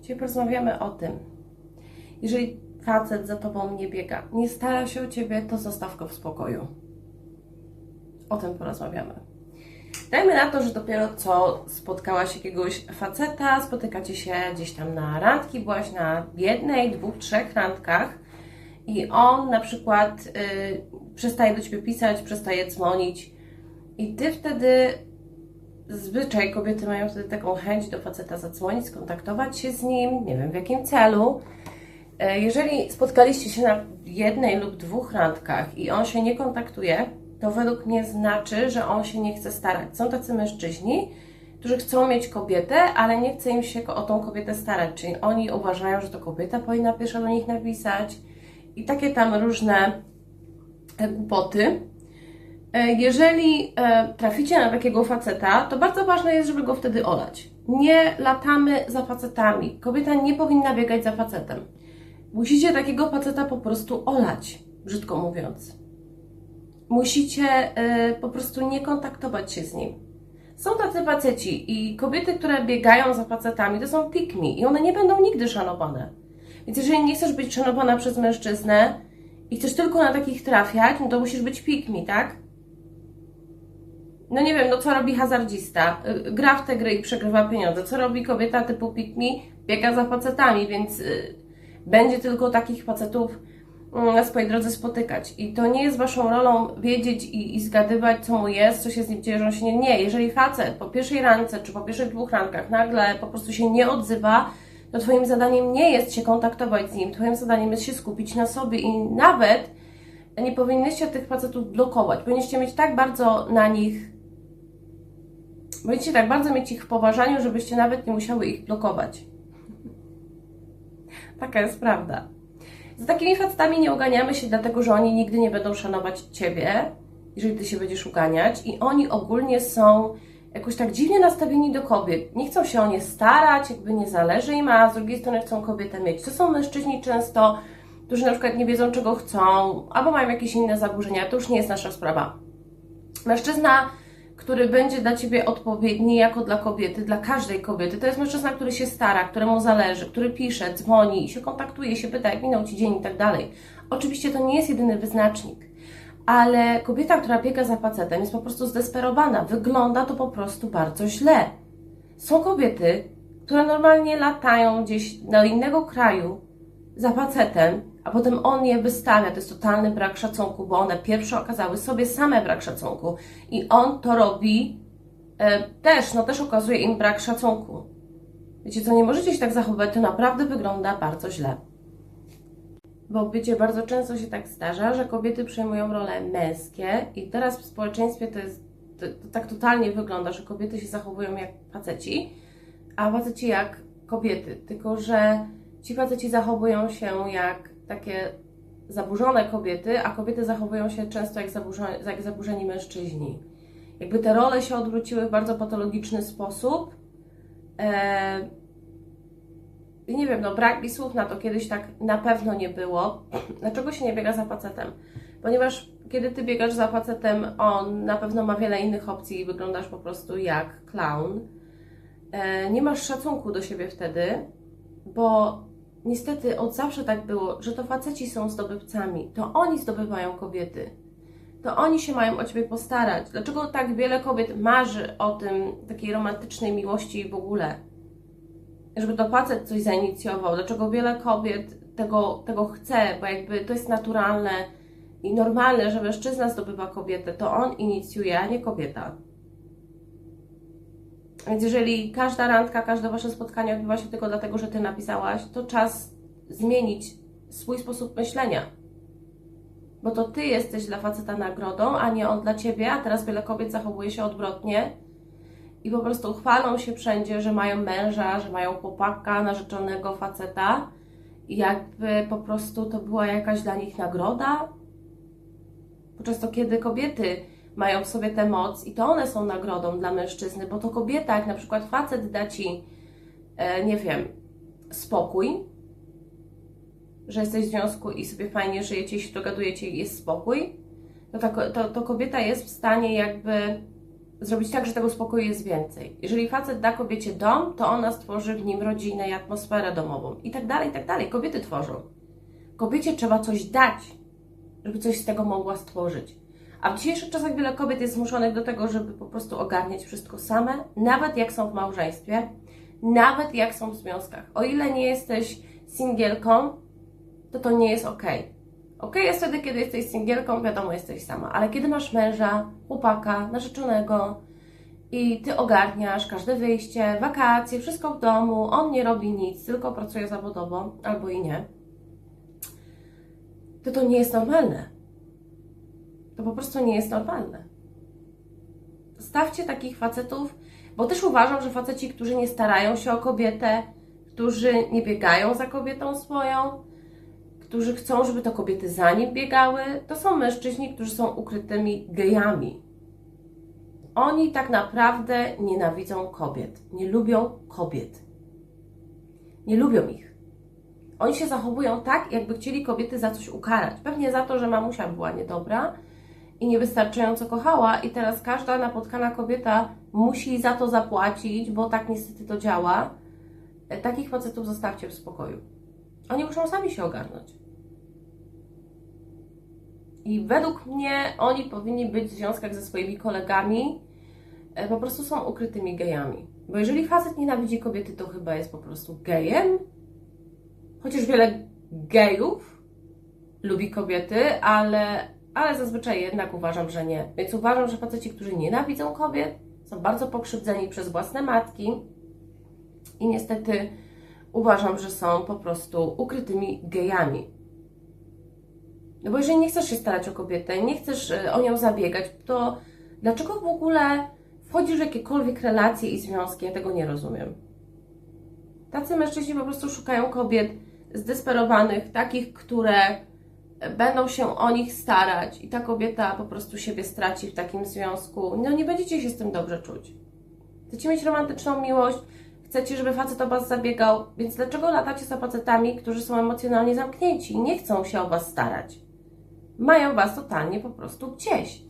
Dzisiaj porozmawiamy o tym. Jeżeli facet za tobą nie biega, nie stara się o ciebie, to zostaw go w spokoju. O tym porozmawiamy. Dajmy na to, że dopiero co spotkałaś jakiegoś faceta, spotykacie się gdzieś tam na randki, byłaś na jednej, dwóch, trzech randkach i on na przykład y, przestaje do ciebie pisać, przestaje dzwonić i ty wtedy zwyczaj kobiety mają wtedy taką chęć do faceta zadzwonić, skontaktować się z nim, nie wiem w jakim celu. E, Jeżeli spotkaliście się na jednej lub dwóch randkach i on się nie kontaktuje, to według mnie znaczy, że on się nie chce starać. Są tacy mężczyźni, którzy chcą mieć kobietę, ale nie chce im się o tą kobietę starać. Czyli oni uważają, że to kobieta powinna pierwsza do nich napisać i takie tam różne e, głupoty. E, Jeżeli e, traficie na takiego faceta, to bardzo ważne jest, żeby go wtedy olać. Nie latamy za facetami. Kobieta nie powinna biegać za facetem. Musicie takiego faceta po prostu olać, brzydko mówiąc. Musicie e, po prostu nie kontaktować się z nim. Są tacy faceci i kobiety, które biegają za facetami, to są pick me i one nie będą nigdy szanowane. Więc jeżeli nie chcesz być szanowana przez mężczyznę i chcesz tylko na takich trafiać, no to musisz być pick me, tak? No nie wiem, no co robi hazardzista? Y, Gra w te gry i przegrywa pieniądze. Co robi kobieta typu pick me? Biega za facetami, więc y, będzie tylko takich facetów mm, na swojej drodze spotykać. I to nie jest waszą rolą wiedzieć i, i zgadywać, co mu jest, co się z nim dzieje, że on się nie... Nie, jeżeli facet po pierwszej randce, czy po pierwszych dwóch randkach nagle po prostu się nie odzywa, to twoim zadaniem nie jest się kontaktować z nim, twoim zadaniem jest się skupić na sobie i nawet nie powinnyście tych facetów blokować. Powinniście mieć tak bardzo na nich Powinniście tak bardzo mieć ich w poważaniu, żebyście nawet nie musiały ich blokować. Taka jest prawda. Z takimi facetami nie uganiamy się, dlatego że oni nigdy nie będą szanować ciebie, jeżeli ty się będziesz uganiać, i oni ogólnie są jakoś tak dziwnie nastawieni do kobiet. Nie chcą się o nie starać, jakby nie zależy im, a z drugiej strony chcą kobietę mieć. To są mężczyźni często, którzy na przykład nie wiedzą, czego chcą, albo mają jakieś inne zaburzenia. To już nie jest nasza sprawa. Mężczyzna który będzie dla Ciebie odpowiedni jako dla kobiety, dla każdej kobiety. To jest mężczyzna, który się stara, któremu zależy, który pisze, dzwoni, się kontaktuje, się pyta, jak minął Ci dzień i tak dalej. Oczywiście to nie jest jedyny wyznacznik, ale kobieta, która biega za facetem, jest po prostu zdesperowana. Wygląda to po prostu bardzo źle. Są kobiety, które normalnie latają gdzieś do innego kraju za facetem, a potem on je wystawia. To jest totalny brak szacunku, bo one pierwsze okazały sobie same brak szacunku i on to robi e, też, no też okazuje im brak szacunku. Wiecie co, nie możecie się tak zachowywać, to naprawdę wygląda bardzo źle. Bo wiecie, bardzo często się tak zdarza, że kobiety przejmują role męskie i teraz w społeczeństwie to jest, to, to tak totalnie wygląda, że kobiety się zachowują jak faceci, a faceci jak kobiety. Tylko, że ci faceci zachowują się jak takie zaburzone kobiety, a kobiety zachowują się często jak, zaburzeni, jak zaburzeni mężczyźni. Jakby te role się odwróciły w bardzo patologiczny sposób. Eee, nie wiem, no brak mi słów na to, kiedyś tak na pewno nie było. Dlaczego się nie biega za facetem? Ponieważ kiedy ty biegasz za facetem, on na pewno ma wiele innych opcji i wyglądasz po prostu jak clown. E, nie masz szacunku do siebie wtedy, bo niestety od zawsze tak było, że to faceci są zdobywcami, to oni zdobywają kobiety. To oni się mają o ciebie postarać. Dlaczego tak wiele kobiet marzy o tym, takiej romantycznej miłości w ogóle? Żeby to facet coś zainicjował. Dlaczego wiele kobiet tego, tego chce? Bo jakby to jest naturalne i normalne, że mężczyzna zdobywa kobietę, to on inicjuje, a nie kobieta. Więc jeżeli każda randka, każde wasze spotkanie odbywa się tylko dlatego, że ty napisałaś, to czas zmienić swój sposób myślenia. Bo to ty jesteś dla faceta nagrodą, a nie on dla ciebie, a teraz wiele kobiet zachowuje się odwrotnie i po prostu chwalą się wszędzie, że mają męża, że mają chłopaka, narzeczonego faceta i jakby po prostu to była jakaś dla nich nagroda. Podczas to, kiedy kobiety mają w sobie tę moc i to one są nagrodą dla mężczyzny, bo to kobieta, jak na przykład facet da ci, e, nie wiem, spokój, że jesteś w związku i sobie fajnie żyjecie się dogadujecie i jest spokój, to, ta, to, to kobieta jest w stanie jakby zrobić tak, że tego spokoju jest więcej. Jeżeli facet da kobiecie dom, to ona stworzy w nim rodzinę i atmosferę domową. I tak dalej, i tak dalej. Kobiety tworzą. Kobiecie trzeba coś dać, żeby coś z tego mogła stworzyć. A w dzisiejszych czasach wiele kobiet jest zmuszonych do tego, żeby po prostu ogarniać wszystko same, nawet jak są w małżeństwie, nawet jak są w związkach. O ile nie jesteś singielką, to to nie jest ok. Ok jest wtedy, kiedy jesteś singielką, wiadomo, jesteś sama, ale kiedy masz męża, chłopaka, narzeczonego i ty ogarniasz każde wyjście, wakacje, wszystko w domu, on nie robi nic, tylko pracuje zawodowo, albo i nie, to to nie jest normalne. To po prostu nie jest normalne. Stawcie takich facetów, bo też uważam, że faceci, którzy nie starają się o kobietę, którzy nie biegają za kobietą swoją, którzy chcą, żeby to kobiety za nim biegały, to są mężczyźni, którzy są ukrytymi gejami. Oni tak naprawdę nienawidzą kobiet, nie lubią kobiet. Nie lubią ich. Oni się zachowują tak, jakby chcieli kobiety za coś ukarać. Pewnie za to, że mamusia była niedobra i niewystarczająco kochała, i teraz każda napotkana kobieta musi za to zapłacić, bo tak niestety to działa. E, Takich facetów zostawcie w spokoju. Oni muszą sami się ogarnąć. I według mnie oni powinni być w związkach ze swoimi kolegami, e, po prostu są ukrytymi gejami. Bo jeżeli facet nienawidzi kobiety, to chyba jest po prostu gejem. Chociaż wiele gejów lubi kobiety, ale, ale zazwyczaj jednak uważam, że nie. Więc uważam, że faceci, którzy nienawidzą kobiet, są bardzo pokrzywdzeni przez własne matki i niestety uważam, że są po prostu ukrytymi gejami. No bo jeżeli nie chcesz się starać o kobietę, nie chcesz e, o nią zabiegać, to dlaczego w ogóle wchodzisz w jakiekolwiek relacje i związki? Ja tego nie rozumiem. Tacy mężczyźni po prostu szukają kobiet zdesperowanych, takich, które będą się o nich starać i ta kobieta po prostu siebie straci w takim związku. No nie będziecie się z tym dobrze czuć. Chcecie mieć romantyczną miłość, chcecie, żeby facet o was zabiegał, więc dlaczego latacie za facetami, którzy są emocjonalnie zamknięci i nie chcą się o was starać? Mają was totalnie po prostu gdzieś.